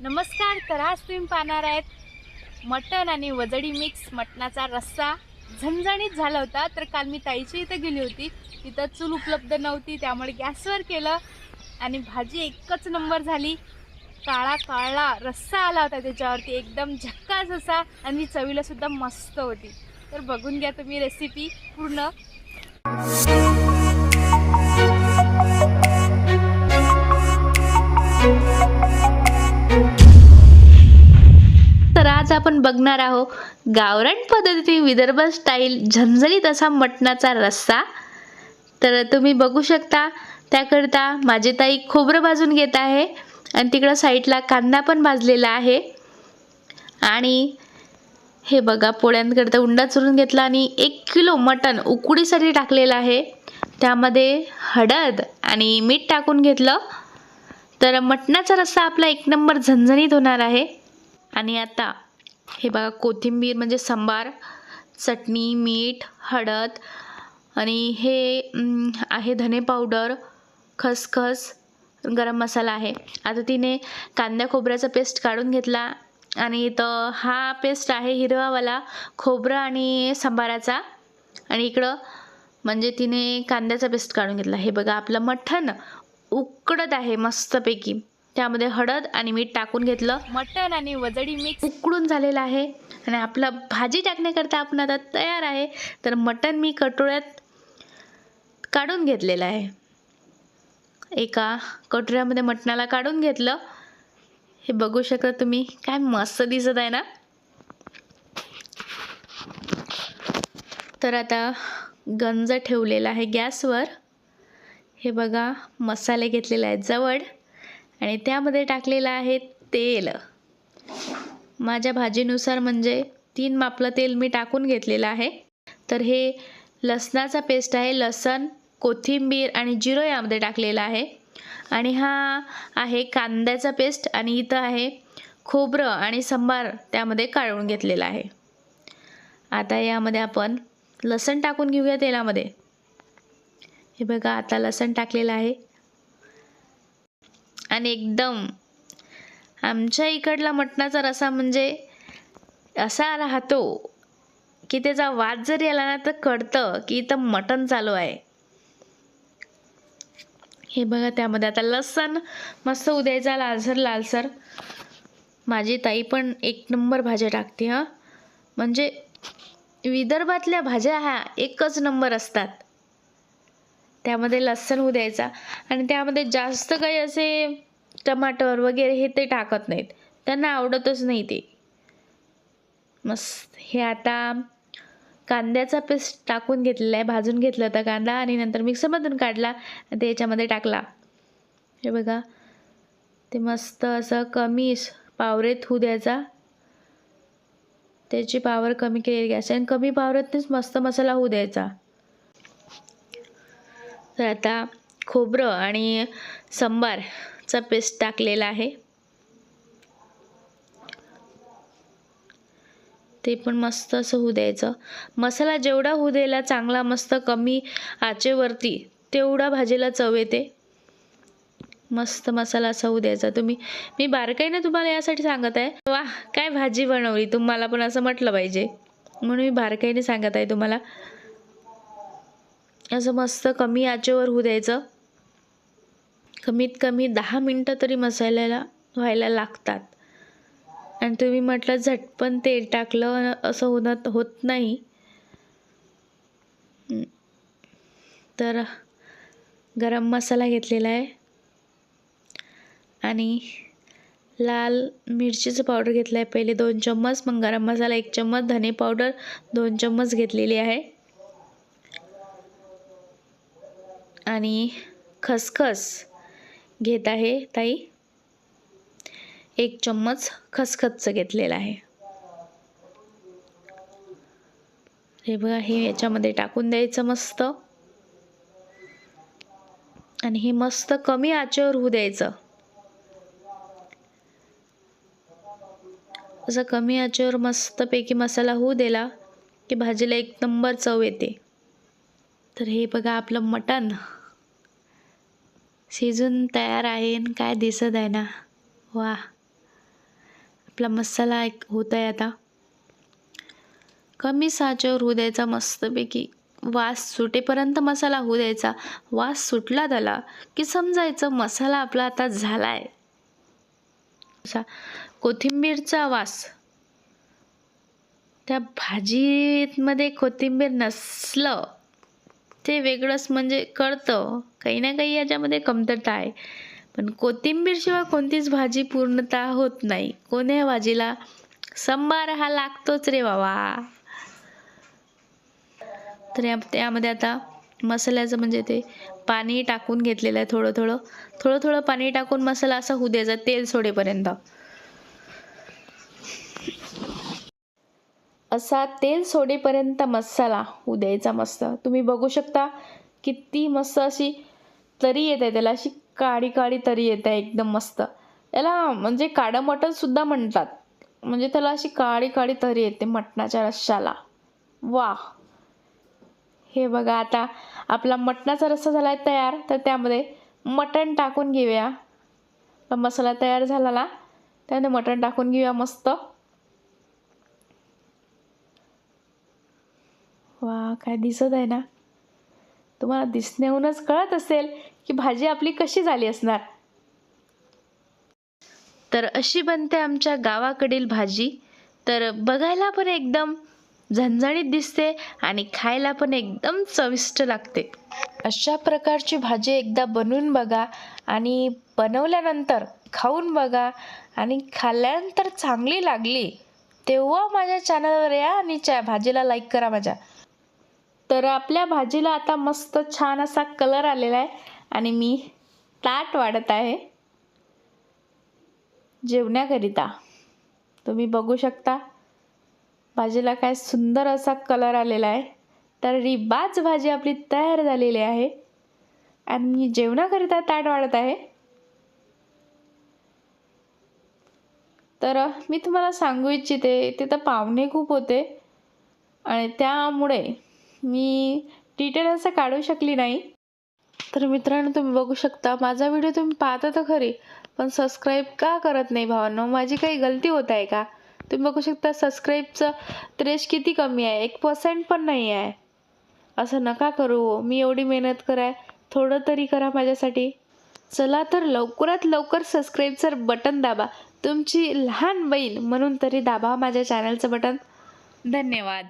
नमस्कार तर आज तुम्ही पाहणार आहेत मटण आणि वजडी मिक्स मटणाचा रस्सा. झणझणीत झाला होता तर काल मी ताईच्या इथं गेली होती. तिथं चूल उपलब्ध नव्हती त्यामुळे गॅसवर केलं आणि भाजी एकच नंबर झाली. काळा काळा रस्सा आला होता त्याच्यावरती एकदम झक्कास असा आणि चवीला सुद्धा मस्त होती. तर बघून घ्या तुम्ही रेसिपी पूर्ण. आज आपण बघणार आहोत गावरान पद्धतीने विदर्भ स्टाईल झणझणीत असा मटणाचा रस्सा. तर तुम्ही बघू शकता त्याकरता माझी ताई खोबरं भाजून घेत आहे आणि तिकडं साईडला कांदा पण भाजलेला आहे. आणि हे बघा पोळ्यांकरता उंडा चुरून घेतला आणि एक किलो मटण उकडीसाठी टाकलेलं आहे. त्यामध्ये हळद आणि मीठ टाकून घेतलं. तर मटणाचा रस्सा आपला एक नंबर झणझणीत होणार आहे. आणि आता हे बघा कोथिंबीर म्हणजे सांबार चटणी मीठ हळद आणि हे आहे धने पावडर खसखस गरम मसाला आहे. आता तिने कांद्या खोबऱ्याचा पेस्ट काढून घेतला आणि इथं हा पेस्ट आहे हिरवावाला खोबरं आणि सांबाराचा. आणि इकडं म्हणजे तिने कांद्याचा पेस्ट काढून घेतला. हे बघा आपलं मठण उकडत आहे मस्तपैकी. त्यामध्ये हळद आणि मीठ टाकून घेतलं. मटण आणि वजडी मिक्स उकडून झालेलं आहे. आणि आपलं भाजी टाकण्याकरता आपण आता तयार आहे. तर मटण मी कटोऱ्यात काढून घेतलेलं आहे. एका कटोऱ्यामध्ये मटणाला काढून घेतलं. हे बघू शकता तुम्ही काय मस्त दिसत आहे ना? तर आता गंज ठेवलेला आहे गॅसवर. हे बघा मसाले घेतलेले आहेत जवळ. आणि त्यामध्ये टाकलेलं आहे तेल. माझ्या भाजीनुसार म्हणजे तीन मापलं तेल मी टाकून घेतलेलं आहे. तर हे लसणाचा पेस्ट आहे लसण कोथिंबीर आणि जिरो यामध्ये टाकलेलं आहे. आणि हा आहे कांद्याचा पेस्ट आणि इथं आहे खोबरं आणि सांबार त्यामध्ये काढून घेतलेला आहे. आता यामध्ये आपण लसण टाकून घेऊया तेलामध्ये. हे बघा आता लसण टाकलेलं आहे. आणि एकदम आमच्या इकडला मटणाचा रसा म्हणजे असा राहतो की त्याचा वाद जरी आला ना तर कळतं की इथं मटण चालू आहे. हे बघा त्यामध्ये आता लसण मस्त उद्यायचा लालसर लालसर. माझी ताई पण एक नंबर भाज्या टाकते हां. म्हणजे विदर्भातल्या भाज्या ह्या एकच नंबर असतात. त्यामध्ये लसण होऊ द्यायचा. आणि त्यामध्ये जास्त काही असे टमाटर वगैरे हे ते टाकत नाहीत. त्यांना आवडतच नाही ते. मस्त. हे आता कांद्याचा पेस्ट टाकून घेतलेला आहे. भाजून घेतला होता कांदा आणि नंतर मिक्सरमधून काढला ते याच्यामध्ये टाकला. हे बघा. ते मस्त असं कमी पावरेत होऊ द्यायचा. त्याची पावर कमी केलेली गॅस आणि कमी पावरेतच मस्त मसाला होऊ द्यायचा. तर आता खोबरं आणि सांबारचा पेस्ट टाकलेला आहे. ते पण मस्त असं होऊ द्यायचं. मसाला जेवढा होऊ द्यायला चांगला मस्त कमी आचेवरती तेवढा भाजीला चव येते. मस्त मसाला असा होऊ द्यायचा. तुम्ही मी बारकाईने तुम्हाला यासाठी सांगत आहे वा काय भाजी बनवली? तुम्हाला पण असं म्हटलं पाहिजे. म्हणून मी बारकाईने सांगत आहे तुम्हाला. असं मस्त कमी आचेवर होऊ द्यायचं. कमीत कमी दहा मिनटं तरी मसाल्याला व्हायला लागतात. आणि तुम्ही म्हटलं झटपण तेल टाकलं असं होणं होत नाही. तर गरम मसाला घेतलेला आहे. आणि लाल मिरचीचं पावडर घेतलं आहे पहिले दोन चम्मच मग गरम मसाला एक चम्मच धने पावडर दोन चम्मच घेतलेली आहे. आणि खसखस घेत आहे ताई. एक चम्मच खसखसचं घेतलेलं आहे. हे बघा हे याच्यामध्ये टाकून द्यायचं मस्त. आणि हे मस्त कमी आचेवर होऊ द्यायचं. असं कमी आचेवर मस्तपैकी मसाला होऊ दिला की भाजीला एक नंबर चव येते. तर हे बघा आपलं मटण. शिजून तयार आहे काय दिसत आहे ना. वा. आपला मसाला एक होत आहे आता. कमी साच्यावर होऊ द्यायचा मस्तपैकी. वास सुटेपर्यंत मसाला होऊ द्यायचा. वास सुटला त्याला की समजायचं मसाला आपला आता झाला आहे असा कोथिंबीरचा वास. त्या भाजीमध्ये कोथिंबीर नसलं ते वेगळंच म्हणजे कळतं. काही ना काही याच्यामध्ये कमतरता आहे. पण कोथिंबीरशिवाय कोणतीच भाजी पूर्णतः होत नाही. कोण्या भाजीला? संबार हा लागतोच रे बाबा. तर या त्यामध्ये आता मसाल्याचं म्हणजे ते पाणी टाकून घेतलेलं आहे थोडं थोडं. थोडं थोडं पाणी टाकून मसाला असा होऊ द्यायचा तेल सोडेपर्यंत. असा तेल सोडेपर्यंत मसाला होऊ द्यायचा मस्त. तुम्ही बघू शकता किती मस्त अशी तरी येत आहे त्याला अशी काळी काळी तरी येत आहे एकदम मस्त. याला म्हणजे काळं मटणसुद्धा म्हणतात. म्हणजे त्याला अशी काळी काळी तरी येते मटणाच्या रश्शाला वा हे बघा आता आपला मटणाचा रस्सा झाला आहे तयार तर त्यामध्ये मटण टाकून घेऊया. मसाला तयार झाला त्यामध्ये मटण टाकून घेऊया मस्त. वा काय दिसत आहे ना? तुम्हाला दिसण्याहूनच कळत असेल की भाजी आपली कशी झाली असणार. तर अशी बनते आमच्या गावाकडील भाजी. तर बघायला पण एकदम झणझणीत दिसते आणि खायला पण एकदम चविष्ट लागते. अशा प्रकारची भाजी एकदा बनवून बघा आणि बनवल्यानंतर खाऊन बघा आणि खाल्ल्यानंतर चांगली लागली. तेव्हा माझ्या चॅनलवर या आणि च्या भाजीला लाईक करा माझ्या. तर आपल्या भाजीला आता मस्त छान असा कलर आलेला आहे आणि मी ताट वाढत आहे जेवण्याकरिता. तुम्ही बघू शकता भाजीला काय सुंदर असा कलर आलेला आहे. तर रिबाज भाजी आपली तयार झालेली आहे आणि मी जेवणाकरिता ताट वाढत आहे. तर मी तुम्हाला सांगू इच्छिते तिथं पाहुणे खूप होते आणि त्यामुळे मी डिटेल असं काढू शकली नाही. तर मित्रांनो तुम्ही बघू शकता माझा व्हिडिओ तुम्ही पाहता तर खरी पण सबस्क्राईब का करत नाही भावांनो? माझी काही गलती होत आहे का? तुम्ही बघू शकता सबस्क्राईबचं त्रेश किती कमी आहे? एक पर्सेंट पण नाही आहे. असं नका करू हो. मी एवढी मेहनत कराय थोडं तरी करा माझ्यासाठी. चला तर लवकरात लवकर सबस्क्राईबचं बटन दाबा. तुमची लहान बहीण म्हणून तरी दाबा माझ्या चॅनलचं बटन धन्यवाद.